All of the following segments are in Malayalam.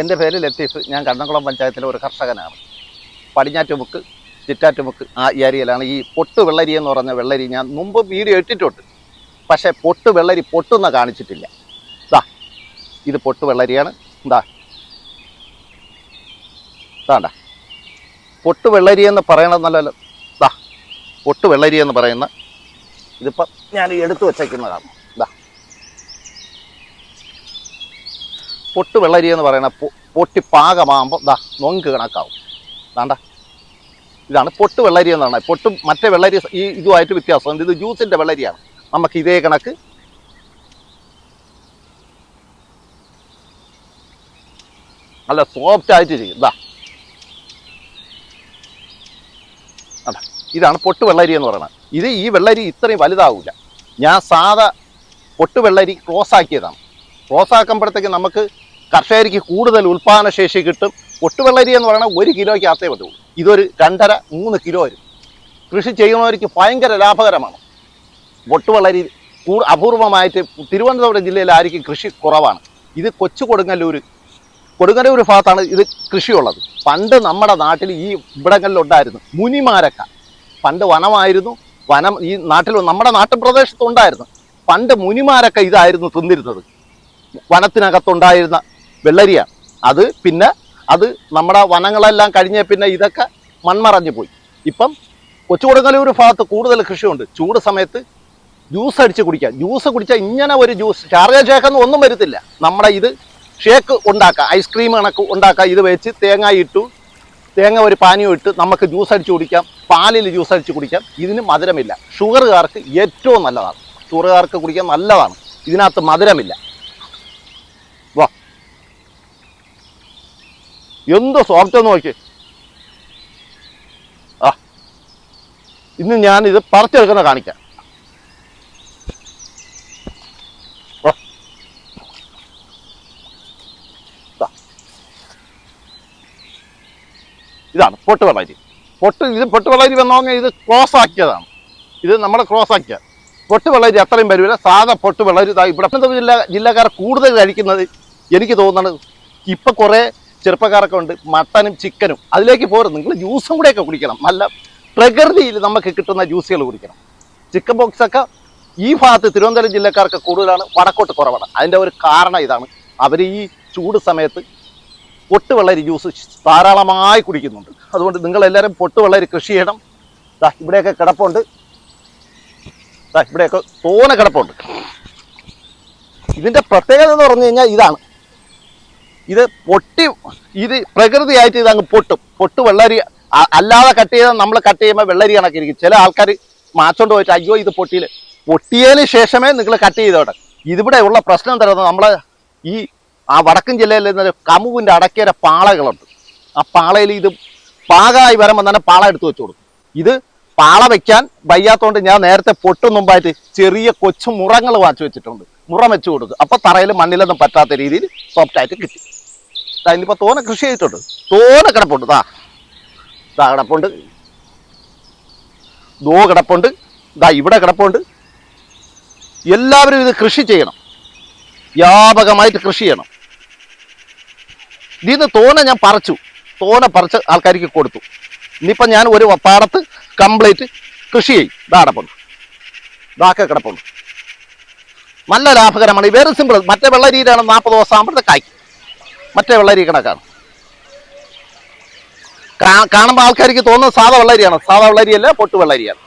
എന്റെ പേര് ലത്തീഫ് ഞാൻ കണ്ണംകുളം പഞ്ചായത്തിലെ ഒരു കർഷകനാണ്. പടിഞ്ഞാറ്റുമുക്ക് ചിറ്റാറ്റുമുക്ക് ആ ഏരിയയിലാണ്. ഈ പൊട്ട് വെള്ളരി എന്ന് പറഞ്ഞ വെള്ളരി ഞാൻ മുമ്പ് വീഡിയോ ഇട്ടിട്ടുണ്ട്. പക്ഷേ പൊട്ട് വെള്ളരി പൊട്ടുന്ന കാണിച്ചിട്ടില്ല. ദാ ഇത് പൊട്ട് വെള്ളരിയാണ്. എന്താ ഇതാണ്ട പൊട്ട് വെള്ളരി എന്ന് പറയണത് നല്ലല്ലോ ദാ പൊട്ട് വെള്ളരി എന്ന് പറയുന്ന ഇതിപ്പം ഞാൻ എടുത്തു വച്ചേക്കുന്നതാണ് ദാ പൊട്ട് വെള്ളരി എന്ന് പറയുന്ന പൊട്ടി പാകമാകുമ്പോൾ ദാ നൊങ്ക് കണക്കാവും. വേണ്ട ഇതാണ് പൊട്ട് വെള്ളരി എന്ന് പറയുന്നത് പൊട്ടും മറ്റേ വെള്ളരി ഈ ഇതുമായിട്ട് വ്യത്യാസം. ഇത് ജ്യൂസിന്റെ വെള്ളരിയാണ്. നമുക്ക് ഇതേ കണക്ക് നല്ല സോഫ്റ്റ് ആയിട്ട് ചെയ്യും. അതാ. ഇതാണ് പൊട്ട് വെള്ളരി എന്ന് പറയുന്നത്. ഇത് ഈ വെള്ളരി ഇത്രയും വലുതാവില്ല ഞാൻ സാധാ പൊട്ട് വെള്ളരി ക്രോസ് ആക്കിയതാണ്. ക്രോസ് ആക്കുമ്പോഴത്തേക്ക് നമുക്ക് കർഷകർക്ക് കൂടുതൽ ഉൽപ്പാദനശേഷി കിട്ടും. പൊട്ടുവെള്ളരി എന്ന് പറയുന്നത് ഒരു കിലോയ്ക്ക് അത്തേ പറ്റുള്ളൂ. ഇതൊരു രണ്ടര മൂന്ന് കിലോ വരും. കൃഷി ചെയ്യുന്നവർക്ക് ഭയങ്കര ലാഭകരമാണ്. പൊട്ടുവെള്ളരി അപൂർവമായിട്ട് തിരുവനന്തപുരം ജില്ലയിൽ ആയിരിക്കും കൃഷി കുറവാണ്. ഇത് കൊച്ചു കൊടുങ്ങല്ലൂർ കൊടുങ്ങല്ലൂർ ഭാഗത്താണ് ഇത് കൃഷിയുള്ളത്. പണ്ട് നമ്മുടെ നാട്ടിൽ ഈ ഇവിടങ്ങളിലുണ്ടായിരുന്നു മുനിമാരക്ക. പണ്ട് വനമായിരുന്നു വനം ഈ നാട്ടിൽ നമ്മുടെ നാട്ടുപ്രദേശത്തുണ്ടായിരുന്നു. പണ്ട് മുനിമാരൊക്കെ ഇതായിരുന്നു തിന്നിരുന്നത്. വനത്തിനകത്തുണ്ടായിരുന്ന വെള്ളരിയാണ് അത് പിന്നെ അത് നമ്മുടെ വനങ്ങളെല്ലാം കഴിഞ്ഞ പിന്നെ ഇതൊക്കെ മൺമറഞ്ഞു പോയി. ഇപ്പം കൊച്ചു കൊടുങ്ങല്ലൂർ ഭാഗത്ത് കൂടുതൽ കൃഷിയുണ്ട്. ചൂട് സമയത്ത് ജ്യൂസ് അടിച്ച് കുടിക്കാം. ജ്യൂസ് കുടിച്ചാൽ ഇങ്ങനെ ഒരു ജ്യൂസ് ചാർജ ഷേക്കൊന്നും ഒന്നും വരത്തില്ല. നമ്മുടെ ഇത് ഷേക്ക് ഉണ്ടാക്കാം. ഐസ്ക്രീം കണക്ക് ഉണ്ടാക്കാം. ഇത് വെച്ച് തേങ്ങ ഇട്ടു തേങ്ങ ഒരു പാനീയം ഇട്ട് നമുക്ക് ജ്യൂസ് അടിച്ച് കുടിക്കാം. പാലിൽ ജ്യൂസ് അടിച്ച് കുടിക്കാം. ഇതിന് മധുരമില്ല. ഷുഗറുകാർക്ക് ഏറ്റവും നല്ലതാണ്. ഷുഗറുകാർക്ക് കുടിക്കാൻ നല്ലതാണ്. ഇതിനകത്ത് മധുരമില്ല. എന്തോ സോഫ്റ്റ് നോക്കി. ആ ഇന്ന് ഞാൻ ഇത് പറിച്ചെടുക്കുന്ന കാണിക്കാം. ഇതാണ് പൊട്ട് വെള്ളരി. പൊട്ട് ഇത് പൊട്ട് വെള്ളരി വന്നോങ്ങ ഇത് ക്രോസ് ആക്കിയതാണ്. ഇത് നമ്മൾ ക്രോസ് ആക്കിയ. പൊട്ട് വെള്ളരി അത്രയും വരില്ല സാധാ പൊട്ട് വെള്ളരി ഇവിടെ. ജില്ല ജില്ലക്കാർ കൂടുതൽ കഴിക്കുന്നത് എനിക്ക് തോന്നുന്നത് ഇപ്പം കുറേ ചെറുപ്പക്കാരൊക്കെ ഉണ്ട് മട്ടനും ചിക്കനും. അതിലേക്ക് പോരും നിങ്ങൾ ജ്യൂസും കൂടെയൊക്കെ കുടിക്കണം. നല്ല പ്രകൃതിയിൽ നമുക്ക് കിട്ടുന്ന ജ്യൂസുകൾ കുടിക്കണം. ചിക്കൻ ബോക്സ് ഒക്കെ ഈ ഭാഗത്ത് തിരുവനന്തപുരം ജില്ലക്കാർക്ക് കൂടുതലാണ് വടക്കോട്ട് കുറവാണ്. അതിന്റെ ഒരു കാരണം ഇതാണ്. അവർ ഈ ചൂട് സമയത്ത് പൊട്ടുവെള്ളരി ജ്യൂസ് ധാരാളമായി കുടിക്കുന്നുണ്ട്. അതുകൊണ്ട് നിങ്ങളെല്ലാവരും പൊട്ടുവെള്ളരി കൃഷി ചെയ്യണം. ദാ ഇവിടെയൊക്കെ കിടപ്പുണ്ട്. ദാ ഇവിടെയൊക്കെ തോന കിടപ്പുണ്ട്. ഇതിന്റെ പ്രത്യേകത എന്ന് പറഞ്ഞു കഴിഞ്ഞാൽ ഇതാണ്. ഇത് പൊട്ടി ഇത് പ്രകൃതിയായിട്ട് ഇത് അങ്ങ് പൊട്ടും. പൊട്ട് വെള്ളരി അല്ലാതെ കട്ട് ചെയ്താൽ നമ്മൾ കട്ട് ചെയ്യുമ്പോൾ വെള്ളരി കണക്കിരിക്കും. ചില ആൾക്കാർ മാച്ചോണ്ട് പോയിട്ട് അയ്യോ ഇത് പൊട്ടിയില്ല? പൊട്ടിയതിന് ശേഷമേ നിങ്ങൾ കട്ട് ചെയ്തോട്ടെ ഇതിവിടെ ഉള്ള പ്രശ്നം തരുന്നത് നമ്മൾ ഈ ആ വടക്കൻ ജില്ലയിൽ നിന്ന് കമുവിന്റെ അടക്കേര പാളകളുണ്ട്. ആ പാളയിൽ ഇത് പാകമായി വരുമ്പോൾ തന്നെ പാള എടുത്തു വെച്ചു കൊടുക്കും. ഇത് പാള വെക്കാൻ വയ്യാത്തതുകൊണ്ട് ഞാൻ നേരത്തെ പൊട്ടും മുമ്പായിട്ട് ചെറിയ കൊച്ചു മുറങ്ങൾ വാങ്ങിച്ചു വെച്ചിട്ടുണ്ട്. മുറം വെച്ച് കൊടുക്കും അപ്പോൾ തറയിൽ മണ്ണിലൊന്നും പറ്റാത്ത രീതിയിൽ സോഫ്റ്റായിട്ട് കിട്ടി. അതിനിപ്പോൾ തോനെ കൃഷി ചെയ്തിട്ടുണ്ട്. തോന കിടപ്പുണ്ട്. ദാ. ദാ കിടപ്പുണ്ട്. ദോ കിടപ്പുണ്ട്. ദാ ഇവിടെ കിടപ്പുണ്ട്. എല്ലാവരും ഇത് കൃഷി ചെയ്യണം. വ്യാപകമായിട്ട് കൃഷി ചെയ്യണം. ഇതിന്ന് തോന ഞാൻ പറിച്ചു. തോന പറിച്ച് ആൾക്കാർക്ക് കൊടുത്തു. ഇനിയിപ്പോൾ ഞാൻ ഒരു പാടത്ത് കംപ്ലീറ്റ് കൃഷി ചെയ്യും. ദാ കിടപ്പുണ്ട്. ദാക്കെ കിടപ്പുണ്ട്. നല്ല ലാഭകരമാണ്. വെരി സിമ്പിൾ മറ്റേ വെള്ളരിയിലാണ് നാൽപ്പത് ദിവസം ആകുമ്പോഴത്തെ കായ്ക്കും മറ്റേ വെള്ളരി കണക്കാണ്. കാണുമ്പോൾ ആൾക്കാർക്ക് തോന്നുന്നത് സാധാ വെള്ളരിയാണ് സാധാ വെള്ളരിയല്ല പൊട്ടു വെള്ളരിയാണ്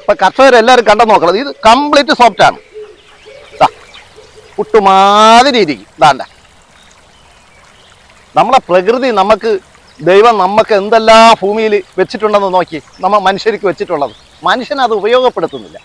ഇപ്പൊ കർഷകരെല്ലാവരും കണ്ടു നോക്കണം. ഇത് കംപ്ലീറ്റ് സോഫ്റ്റ് ആണ്. പുട്ടുമാതിരി ഇരിക്കും. ദാണ്ട നമ്മളെ പ്രകൃതി നമുക്ക് ദൈവം നമുക്ക് എന്തെല്ലാം ഭൂമിയിൽ വെച്ചിട്ടുണ്ടെന്ന് നോക്കി നമ്മൾ മനുഷ്യർക്ക് വെച്ചിട്ടുള്ളത്. മനുഷ്യൻ അത് ഉപയോഗപ്പെടുത്തുന്നില്ല.